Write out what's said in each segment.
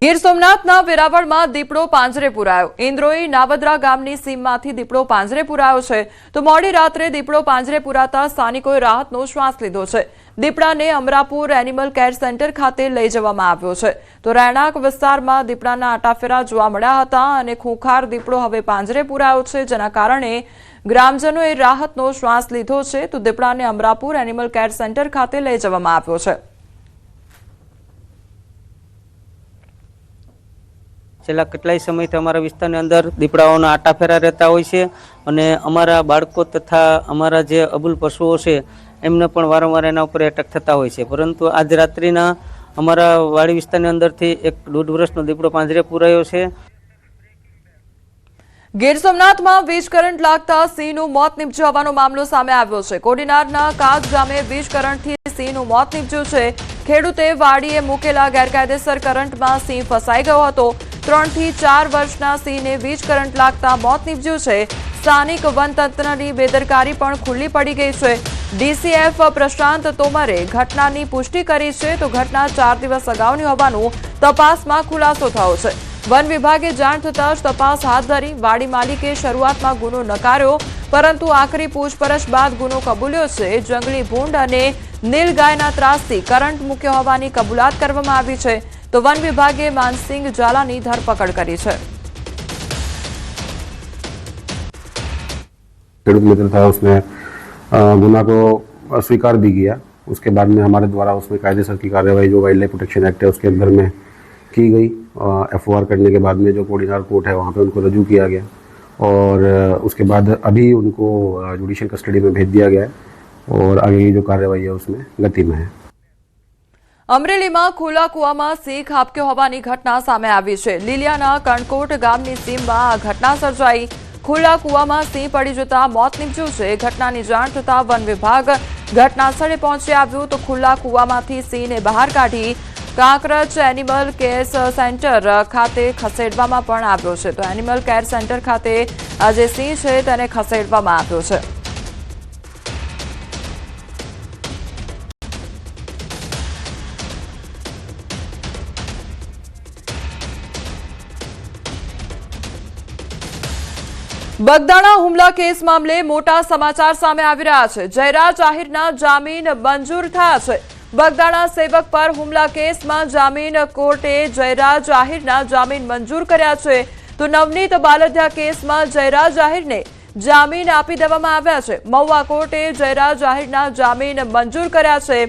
ગીર સોમનાથના વેરાવળમાં દીપડો પાંજરે પુરાયો. ઇન્દ્રોઈ નાવદરા ગામની સીમમાંથી દીપડો પાંજરે પુરાયો છે. તો મોડી રાત્રે દીપડો પાંજરે પુરાતા સ્થાનિકોએ રાહતનો શ્વાસ લીધો છે. દીપડાને અમરાપુર એનિમલ કેર સેન્ટર ખાતે લઈ જવામાં આવ્યો છે. તો રહેણાંક વિસ્તારમાં દીપડાના આટાફેરા જોવા મળ્યા હતા અને ખૂંખાર દીપડો હવે પાંજરે પુરાયો છે, જેના કારણે ગ્રામજનોએ રાહતનો શ્વાસ લીધો છે. તો દીપડાને અમરાપુર એનિમલ કેર સેન્ટર ખાતે લઈ જવામાં આવ્યો છે. છેલ્લા કેટલાય સમયથી અમારા વિસ્તારની અંદર દીપડાઓના આટાફેરા રહેતા હોય છે અને અમારા બાળકો તથા અમારા જે અબુલ પશુઓ છે, એમને પણ વારંવાર એના ઉપર એટેક થતા હોય છે. પરંતુ આજ રાત્રિના અમારા વાડી વિસ્તારની અંદરથી એક દોઢ વર્ષનો દીપડો પાંજરે પુરાયો છે. ગીર સોમનાથમાં વીજ કરંટ લાગતા સિંહનું મોત નિપજાવવાનો મામલો સામે આવ્યો છે. કોડીનારના કાગ ગામે વીજ કરંટથી સિંહનું મોત નીપજ્યું છે. ખેડૂતે વાડીએ મૂકેલા ગેરકાયદેસર કરંટમાં સિંહ ફસાઈ ગયો હતો. ત્રણથી ચાર વર્ષના સિંહને વીજ કરંટ લાગતા મોત નીપજ્યું છે. સ્થાનિક વનતંત્રની બેદરકારી પણ ખુલ્લી પડી ગઈ છે. ડીસીએફ પ્રશાંત તોમરે ઘટનાની પુષ્ટિ કરી છે તો ઘટના ચાર દિવસ અગાઉની હોવાનું તપાસમાં ખુલાસો થયો છે. વન વિભાગે જાણ થતાં જ તપાસ હાથ ધરી વાડી માલિકે શરૂઆતમાં ગુનો નકાર્યો, પરંતુ આખરી પૂછપરછ બાદ ગુનો કબૂલ્યો છે. જંગલી ભૂંડ અને નીલગાયના ત્રાસથી કરંટ મૂક્યો હોવાની કબૂલાત કરવામાં આવી છે. તો વન વિભાગે માનસિંગ ઝાલાની ધરપકડ કરી છે खेडूत मित्र था उसने अ, गुना को स्वीकार भी किया उसके बाद में हमारे द्वारा उसमें कायदेसर की कार्रवाई जो वाइल्ड लाइफ प्रोटेक्शन एक्ट है उसके अंदर में की गई एफ करने के बाद में जो कोडिनार कोर्ट है वहाँ पे उनको रजू किया गया और अ, उसके बाद अभी उनको जुडिशियल कस्टडी में भेज दिया गया है और आगे की जो कार्रवाई है उसमें गति में है અમરેલીમાં ખુલ્લા કુવામાં સિંહ ખાબક્યો હોવાની ઘટના સામે આવી છે. લીલિયાના કણકોટ ગામની સીમમાં આ ઘટના સર્જાઈ. ખુલ્લા કુવામાં સિંહ પડી જતા મોત નીપજ્યું છે. ઘટનાની જાણ થતાં વન વિભાગ ઘટના સ્થળે પહોંચી આવ્યું તો ખુલ્લા કુવામાંથી સિંહને બહાર કાઢી કાંકરજ એનિમલ કેર સેન્ટર ખાતે ખસેડવામાં પણ આવ્યો છે. તો એનિમલ કેર સેન્ટર ખાતે આ સિંહ છે તેને ખસેડવામાં આવ્યો છે. બગદાણા હુમલા કેસ મામલે મોટા સમાચાર સામે આવી રહ્યા છે. જયરાજ આહિરના જામીન મંજૂર થયા છે. બગદાણા સેવક પર હુમલા કેસમાં જામીન કોર્ટે જયરાજ આહિરના જામીન મંજૂર કર્યા છે. તો નવનીત બાલધ્યા કેસમાં જયરાજ આહિરને જામીન આપી દેવામાં આવ્યા છે. મહુવા કોર્ટે જયરાજ આહિરના જામીન મંજૂર કર્યા છે.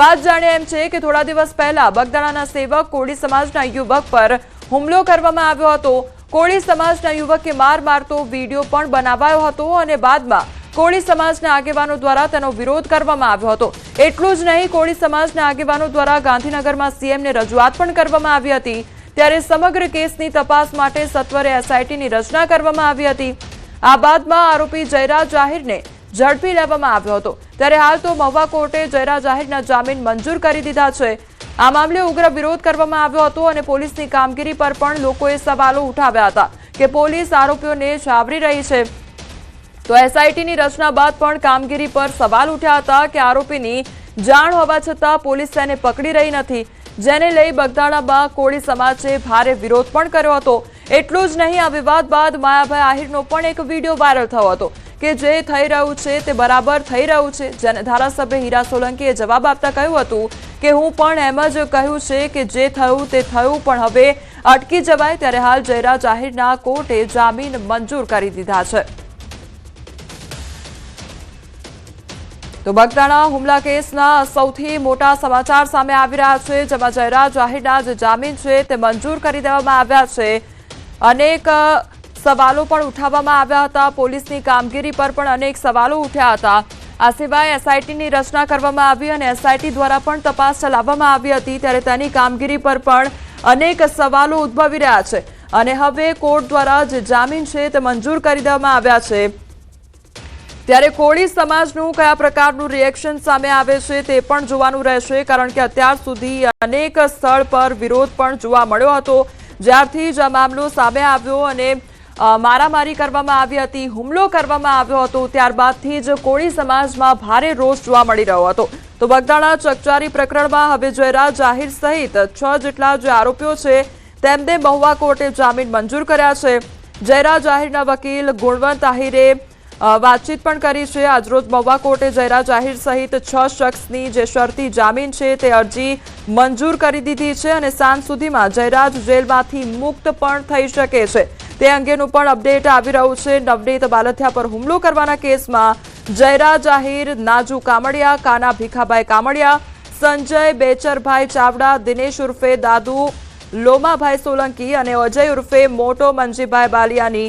વાત જાણે એમ છે કે થોડા દિવસ પહેલા બગદાણાના સેવક કોળી સમાજના યુવક પર હુમલો કરવામાં આવ્યો હતો. કોળી સમાજના યુવકે માર મારતો વીડિયો પણ બનાવાયો હતો અને બાદમાં કોળી સમાજના આગેવાનો દ્વારા તેનો વિરોધ કરવામાં આવ્યો હતો. એટલું જ નહીં, કોળી સમાજના આગેવાનો દ્વારા ગાંધીનગરમાં સીએમને રજૂઆત પણ કરવામાં આવી હતી. ત્યારે સમગ્ર કેસની તપાસ માટે સત્વરે એસઆઈટીની રચના કરવામાં આવી હતી. આ બાદમાં આરોપી જયરાજ જાહેરને ઝડપી લેવામાં આવ્યો હતો. ત્યારે હાલ તો મહુવા કોર્ટે જયરાજ જાહેરના જામીન મંજૂર કરી દીધા છે. આ મામલે ઉગ્ર વિરોધ કરવામાં આવ્યો હતો અને પોલીસની કામગીરી પર પણ લોકોએ સવાલો ઉઠાવ્યા હતા કે પોલીસ આરોપીઓને છાવરી રહી છે. તો એસઆઈટીની રચના બાદ પણ કામગીરી પર સવાલ ઉઠ્યા હતા કે આરોપીની જાણ હોવા છતાં પોલીસ તેને પકડી રહી નથી. જેને લઈ બગદાણામાં કોળી સમાજે ભારે વિરોધ પણ કર્યો હતો. એટલું જ નહીં, આ વિવાદ બાદ માયાભાઈ આહિરનો પણ એક વીડિયો વાયરલ થયો હતો. કે જે થઈ રહ્યું છે તે બરાબર થઈ રહ્યું છે. જેને ધારાસભ્ય હીરા સોલંકીએ જવાબ આપતા કહ્યું હતું કે હું પણ એમ જ કહ્યું છે કે જે થયું તે થયું, પણ હવે અટકી જવાય ત્યારે હાલ જયરાજ આહિરના કોર્ટે જામીન મંજૂર કરી દીધા છે. તો બગદાણા હુમલા કેસના સૌથી મોટા સમાચાર સામે આવી રહ્યા છે, જેમાં જયરાજ જાહેરના જે જામીન છે તે મંજૂર કરી દેવામાં આવ્યા છે. અનેક સવાલો પણ ઉઠાવવામાં આવ્યા હતા. પોલીસની કામગીરી પર પણ અનેક સવાલો ઉઠ્યા હતા. આ સિવાય એસઆઈટીની રચના કરવામાં આવી અને એસઆઈટી દ્વારા પણ તપાસ ચલાવવામાં આવી હતી. ત્યારે તેની કામગીરી પર પણ અનેક સવાલો ઉદ્ભવી રહ્યા છે. અને હવે કોર્ટ દ્વારા જે જામીન છે તે મંજૂર કરી દેવામાં આવ્યા છે. ત્યારે કોળી સમાજનું કયા પ્રકારનું રિએક્શન સામે આવે છે તે પણ જોવાનું રહેશે, કારણ કે અત્યાર સુધી અનેક સ્થળ પર વિરોધ પણ જોવા મળ્યો હતો. જ્યારથી જ આ મામલો સામે આવ્યો અને મારામારી કરવામાં આવી હતી, હુમલો કરવામાં આવ્યો હતો, ત્યારબાદથી જ કોળી સમાજમાં ભારે રોષ જોવા મળી રહ્યો હતો. તો બગદાણા ચકચારી પ્રકરણમાં હવે જયરાજ જાહેર સહિત છ જેટલા જે આરોપીઓ છે, તેમને મહુવા કોર્ટે જામીન મંજૂર કર્યા છે. જયરા જાહેરના વકીલ ગુણવંત આહિરે વાતચીત પણ કરી છે. આજરોજ મહુવા કોર્ટે જયરા જાહેર સહિત છ શખ્સની જે શરતી જામીન છે, તે અરજી મંજૂર કરી દીધી છે અને સાંજ સુધીમાં જયરાજ જેલમાંથી મુક્ત પણ થઈ શકે છે. તે અંગેનું પણ અપડેટ આવી રહ્યું છે. નવનીત બાલથિયા પર હુમલો કરવાના કેસમાં જયરા આહિર નાજુ કામડિયા કાના ભીખાભાઈ કામડિયા સંજય, બેચરભાઈ ચાવડા, દિનેશ ઉર્ફે દાદુ, લોમાભાઈ સોલંકી અને અજય ઉર્ફે મોટો મંજીભાઈ બાલિયાની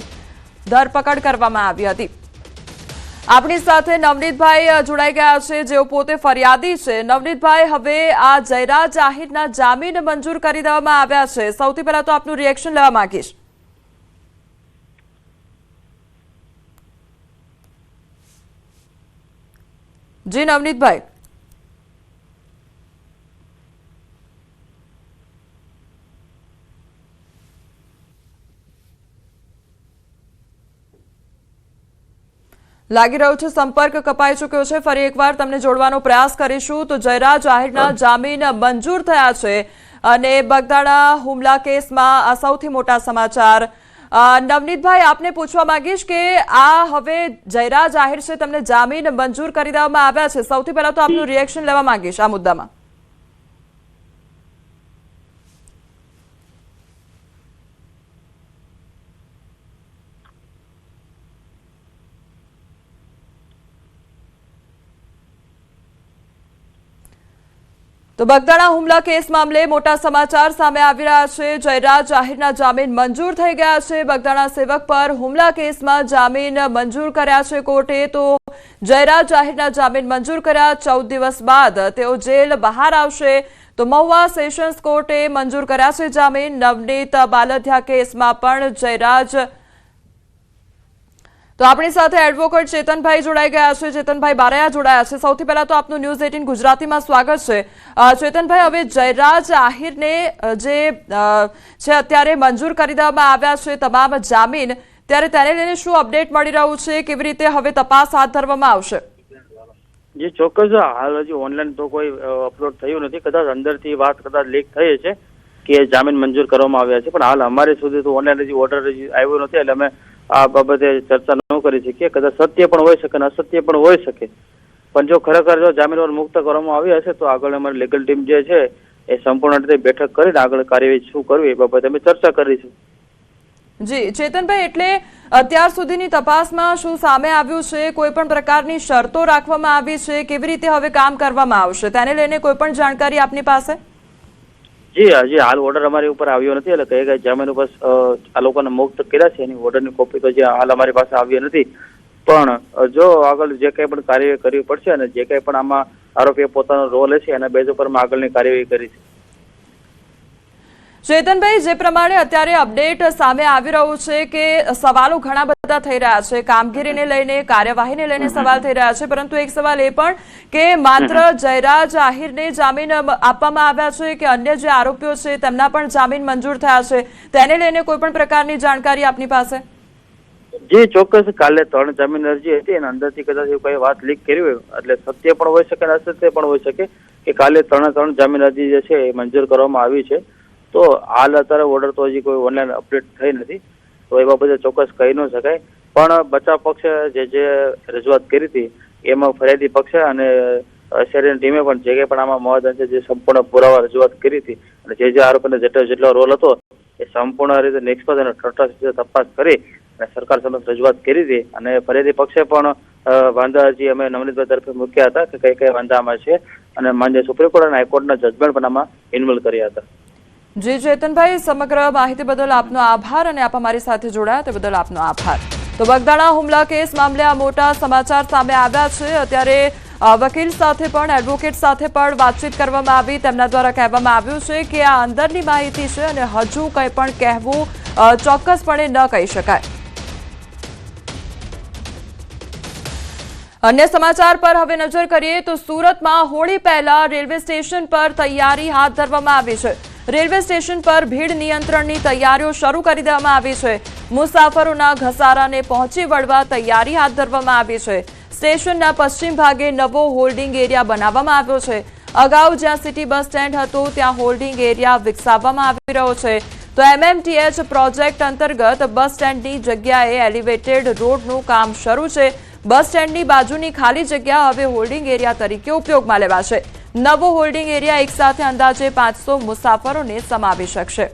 ધરપકડ કરવામાં આવી હતી. આપણી સાથે નવનીતભાઈ જોડાઈ ગયા છે. જેઓ પોતે ફરિયાદી છે. નવનીતભાઈ, હવે આ જયરા જાહેરના જામીન મંજૂર કરી દેવામાં આવ્યા છે. સૌથી પહેલા તો આપનું રિએક્શન લેવા માંગીશ. જી, નવનીતભાઈ. લાગી રહ્યું છે, સંપર્ક કપાઈ ચૂક્યો છે. ફરી એકવાર તમને જોડવાનો પ્રયાસ કરીશું. તો જયરા જાહેરના જામીન મંજૂર થયા છે અને બગદાણા હુમલા કેસમાં આ સૌથી મોટા સમાચાર નવનીતભાઈ આપને પૂછવા માંગીશ કે આ હવે જયરા જાહેર છે તમને જામીન મંજૂર કરી દેવામાં આવ્યા છે. સૌથી પહેલા તો આપનું રિએક્શન લેવા માંગીશ આ મુદ્દામાં. તો બગદાણા હુમલા કેસ મામલે મોટા સમાચાર સામે આવી રહ્યા છે. જયરાજ જાહેરના જામીન મંજૂર થઈ ગયા છે. બગદાણા સેવક પર હુમલા કેસમાં જામીન મંજૂર કર્યા છે કોર્ટે. તો જયરાજ જાહેરના જામીન મંજૂર કર્યા ચૌદ દિવસ બાદ તેઓ જેલ બહાર આવશે. તો મહુવા સેશન્સ કોર્ટે મંજૂર કર્યા છે જામીન. નવનીત બાલધ્યા કેસમાં પણ જયરાજ તો આપણી સાથે એડવોકેટ ચેતનભાઈ જોડાઈ ગયા છે. ચેતનભાઈ, બારૈયા જોડાયા છે. સૌથી પહેલા તો આપનું ન્યૂઝ એટીન ગુજરાતીમાં સ્વાગત છે. ચેતનભાઈ, હવે જયરાજ આહિરને જે છે અત્યારે મંજૂર કરી દેવામાં આવ્યા છે તમામ જામીન, ત્યારે તેને લઈને શું અપડેટ મળી રહ્યું છે? કેવી રીતે હવે તપાસ હાથ ધરવામાં આવશે? જે, ચોક્કસ. હાલ હજી ઓનલાઈન તો કોઈ અપલોડ થયું નથી. કદાચ અંદરથી વાત કદાચ લીક થઈ છે કે જામીન મંજૂર કરવામાં આવ્યા છે. પણ હાલ અમારે સુધી તો ઓનલાઈન હજી ઓર્ડર હજી આવ્યો નથી. એટલે અમે આ બાબતે ચર્ચા ન કરી શકીએ. કદાચ સત્ય પણ હોઈ શકે અને અસત્ય પણ હોઈ શકે. પણ જો ખરેખર જો જામીન મુક્ત કરવામાં આવી હશે, તો આગળ અમારી લીગલ ટીમ જે છે, એ સંપૂર્ણ રીતે બેઠક કરીને આગળ કાર્યવાહી શું કરવી એ બાબતે અમે ચર્ચા કરીશું જી, ચેતનભાઈ, એટલે અત્યાર સુધીની તપાસમાં શું સામે આવ્યું છે? કોઈ પણ પ્રકારની શરતો રાખવામાં આવી છે? કેવી રીતે હવે કામ કરવામાં આવશે? તેને લઈને કોઈ પણ જાણકારી આપની પાસે? જી હજી હાલ ઓર્ડર અમારી ઉપર આવ્યો નથી. એટલે કઈ કઈ જામીન ઉપર આ લોકોને મુક્ત કર્યા છે. એની ઓર્ડરની કોપી તો જે હાલ અમારી પાસે આવી નથી. પણ જો આગળ જે કંઈ પણ કાર્યવાહી કરવી પડશે અને જે કંઈ પણ આમાં આરોપીએ પોતાનો રોલ હશે એના બેઝ ઉપર આગળની કાર્યવાહી કરી છે. ચેતનભાઈ જે પ્રમાણે અત્યારે અપડેટ સામે આવી રહ્યું છે કે સવાલો ઘણા બધા થઈ રહ્યા છે. કામગીરીને લઈને કાર્યવાહીને લઈને સવાલ થઈ રહ્યા છે. પરંતુ એક સવાલ એ પણ કે માત્ર જયરાજ આહિરને જામીન આપવામાં આવ્યા છે કે અન્ય જે આરોપીઓ છે તેમના પણ જામીન મંજૂર થયા છે? તેને લઈને કોઈ પણ પ્રકારની જાણકારી આપની પાસે? જે ચોક્કસ. કાલે ત્રણ જામીન અરજી હતી એના અંદરથી કદાચ કઈ વાત લીક કરી હોય એટલે સત્ય પણ હોઈ શકે અસત્ય પણ હોઈ શકે કે કાલે ત્રણે ત્રણ જામીન અરજી જે છે એ મંજૂર કરવામાં આવી છે. તો હાલ અત્યારે ઓર્ડર તો હજી કોઈ ઓનલાઈન અપડેટ થઈ નથી. તો એ બાબતે ચોક્કસ કહી ન શકાય. પણ બચાવ પક્ષે જે જે રજૂઆત કરી હતી, એમાં ફરિયાદી પક્ષે અને શહેરની ટીમે પણ જે કંઈ પણ આમાં મહદ જે સંપૂર્ણ પુરાવા રજૂઆત કરી હતી અને જે જે આરોપીને જેટલો જેટલો રોલ હતો, એ સંપૂર્ણ રીતે નિષ્પક્ષ અને રીતે તપાસ કરી અને સરકાર સમક્ષ રજૂઆત કરી હતી. અને ફરિયાદી પક્ષે પણ વાંધા હજી અમે નવનીતભાઈ તરફે મૂક્યા હતા કે કઈ કઈ વાંધા આમાં છે. અને માન્ય સુપ્રીમ કોર્ટ અને હાઈકોર્ટના જજમેન્ટ પણ આમાં ઇન્વોલ્વ કર્યા હતા. જી ચેતનભાઈ, સમગ્ર માહિતી બદલ આપનો આભાર અને આપ અમારી સાથે જોડાયા તે બદલ આપનો આભાર. તો બગદાણા હુમલા કેસ મામલે આ મોટા સમાચાર સામે આવ્યા છે. અત્યારે વકીલ સાથે પણ, એડવોકેટ સાથે પણ વાતચીત કરવામાં આવી. તેમના દ્વારા કહેવામાં આવ્યું છે કે આ અંદરની માહિતી છે અને હજુ કંઈ પણ કહેવું ચોક્કસપણે ન કહી શકાય. અન્ય સમાચાર પર હવે નજર કરીએ તો સુરતમાં હોળી પહેલા રેલવે સ્ટેશન પર તૈયારી હાથ ધરવામાં આવી છે. રેલવે સ્ટેશન પર ભીડ નિયંત્રણની તૈયારીઓ શરૂ કરી દેવામાં આવી છે. મુસાફરોના ઘસારાને પહોંચી વળવા તૈયારી હાથ ધરવામાં આવી છે. સ્ટેશનના પશ્ચિમ ભાગે નવો હોલ્ડિંગ એરિયા બનાવવામાં આવ્યો છે. અગાઉ જ્યાં સિટી બસ સ્ટેન્ડ હતો, ત્યાં હોલ્ડિંગ એરિયા વિકસાવવામાં આવી રહ્યો છે. તો એમએમટીએચ પ્રોજેક્ટ અંતર્ગત બસ સ્ટેન્ડની જગ્યાએ એલિવેટેડ રોડનું કામ શરૂ છે. બસ સ્ટેન્ડની બાજુની ખાલી જગ્યા હવે હોલ્ડિંગ એરિયા તરીકે ઉપયોગમાં લેવાશે. નવો હોલ્ડિંગ એરિયા એકસાથે અંદાજે પાંચસો મુસાફરોને સમાવી શકશે.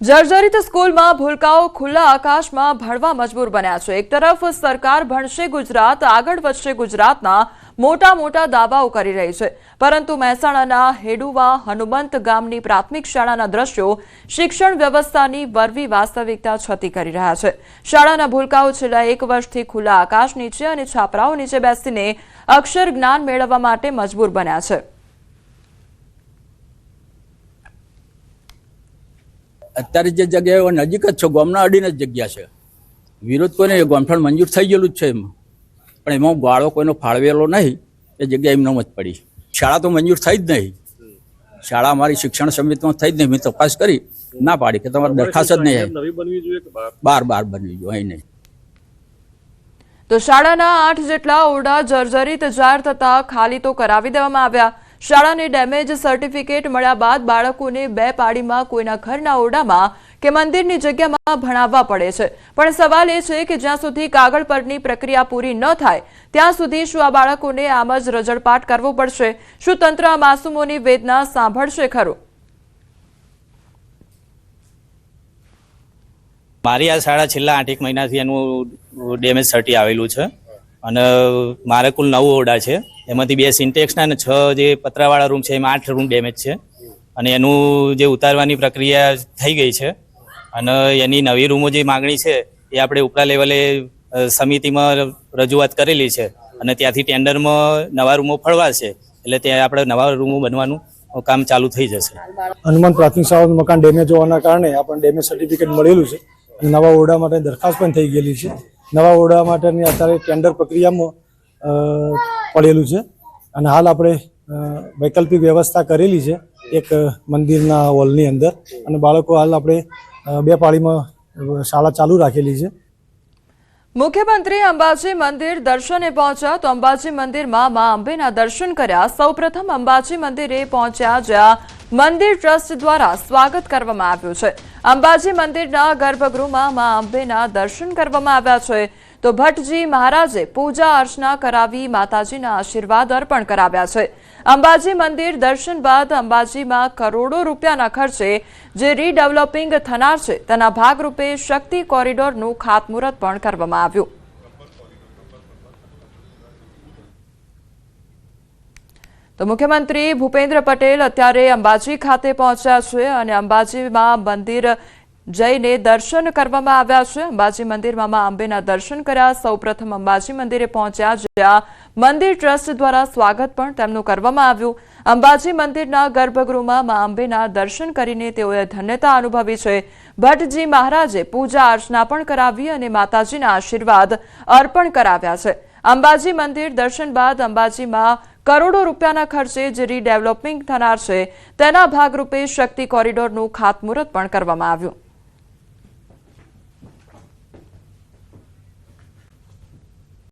જર્જરિત સ્કૂલમાં ભૂલકાઓ ખુલ્લા આકાશમાં ભણવા મજબૂર બન્યા છે. એક તરફ સરકાર ભણશે ગુજરાત, આગળ વધશે ગુજરાતના મોટા મોટા દાવાઓ કરી રહી છે. પરંતુ મહેસાણાના હેડુવા હનુમંત ગામની પ્રાથમિક શાળાના દ્રશ્યો શિક્ષણ વ્યવસ્થાની વરવી વાસ્તવિકતા છતી કરી રહ્યા છે. શાળાના ભૂલકાઓ છેલ્લા એક વર્ષથી ખુલ્લા આકાશ નીચે અને છાપરાઓ નીચે બેસીને અક્ષર જ્ઞાન મેળવવા માટે મજબૂર બન્યા છે. અત્યારે જે જગ્યાએ નજીક જ છે, ગામના અડીને જ જગ્યા છે. વિરોધ કોઈને? ગોમઠણ મંજૂર થઈ ગયેલું જ છે એમાં. પણ એમાં ગાળો કોઈનો ફાળવેલો નહીં એ જગ્યા એમનો જ પડી. શાળા તો મંજૂર થઈ જ નહીં. શાળા અમારી શિક્ષણ સમિતિમાં થઈ જ નહીં. મેં તપાસ કરી. ના પાડી કે તમારે દરખાસ્ત જ નહીં આવી. બાર બાર બનવી જોઈએ અહીં નહીં. તો શાળાના આઠ જેટલા ઓરડા જર્જરિત જાહેર થતા ખાલી તો કરાવી દેવામાં આવ્યા. શાળાને ડેમેજ સર્ટિફિકેટ મળ્યા બાદ બાળકોને બે પાડીમાં કોઈના ઘરના ઓરડામાં કે મંદિરની જગ્યામાં ભણાવવા પડે છે. પણ સવાલ એ છે કે જ્યાં સુધી કાગળ પરની પ્રક્રિયા પૂરી ન થાય, ત્યાં સુધી શું આ બાળકોને આમ જ રજળપાટ કરવો પડશે? શું તંત્ર આ માસૂમોની વેદના સાંભળશે ખરું? મારી આ શાળા છેલ્લા આઠેક મહિનાથી એનું ડેમેજ સર્ટી આવેલું છે. અને મારે કુલ નવ ઓરડા છે. એમાંથી બે સિન્ટેક્સના અને છ જે પતરાવાળા રૂમ છે, એમાં આઠ રૂમ ડેમેજ છે. અને એનું જે ઉતારવાની પ્રક્રિયા થઈ ગઈ છે. અને એની નવી રૂમો જે માગણી છે, એ આપણે ઉપલા લેવલે સમિતિમાં રજૂઆત કરેલી છે. અને ત્યાંથી ટેન્ડરમાં નવા રૂમો ફળવાશે. એટલે ત્યાં આપણે નવા રૂમો બનવાનું કામ ચાલુ થઈ જશે. હનુમાન પ્રાથમિક શાળાનું મકાન ડેમેજ હોવાના કારણે આપણને ડેમેજ સર્ટિફિકેટ મળેલું છે. અને નવા ઓરડા માટે દરખાસ્ત પણ થઈ ગયેલી છે. નવા ઓરડા માટેની અત્યારે ટેન્ડર પ્રક્રિયામાં પડેલું છે. અને હાલ આપણે વૈકલ્પિક વ્યવસ્થા કરેલી છે એક મંદિરના હોલની અંદર. અને બાળકો હાલ આપણે બે પાળીમાં શાળા ચાલુ રાખેલી છે. મુખ્યમંત્રી અંબાજી મંદિર દર્શને પહોંચ્યા તો અંબાજી મંદિરમાં મા અંબેના દર્શન કર્યા. સૌપ્રથમ અંબાજી મંદિરે પહોંચ્યા જ્યાં મંદિર ટ્રસ્ટ દ્વારા સ્વાગત કરવામાં આવ્યું છે. અંબાજી મંદિરના ગર્ભગૃહમાં મા અંબેના દર્શન કરવામાં આવ્યા છે. તો ભટ્ટજી મહારાજે પૂજા અર્ચના કરાવી માતાજીના આશીર્વાદ અર્પણ કરાવ્યા છે. અંબાજી મંદિર દર્શન બાદ અંબાજીમાં કરોડો રૂપિયાના ખર્ચે જે રીડેવલપિંગ થનાર છે, તેના ભાગરૂપે શક્તિ કોરિડોરનું ખાતમુહૂર્ત પણ કરવામાં આવ્યું. તો મુખ્યમંત્રી ભૂપેન્દ્ર પટેલ અત્યારે અંબાજી ખાતે પહોંચ્યા છે અને અંબાજીમાં મંદિર જઈને દર્શન કરવામાં આવ્યા છે. અંબાજી મંદિરમાં મા અંબેના દર્શન કર્યા. સૌપ્રથમ અંબાજી મંદિરે પહોંચ્યા જ્યાં મંદિર ટ્રસ્ટ દ્વારા સ્વાગત પણ તેમનું કરવામાં આવ્યું. અંબાજી મંદિરના ગર્ભગૃહમાં મા અંબેના દર્શન કરીને તેઓએ ધન્યતા અનુભવી છે. ભટ્ટજી મહારાજે પૂજા અર્ચના પણ કરાવી અને માતાજીના આશીર્વાદ અર્પણ કરાવ્યા છે. અંબાજી મંદિર દર્શન બાદ અંબાજીમાં કરોડો રૂપિયાના ખર્ચે જે રીડેવલપિંગ થનાર છે, તેના ભાગરૂપે શક્તિ કોરિડોરનું ખાતમુહૂર્ત પણ કરવામાં આવ્યું.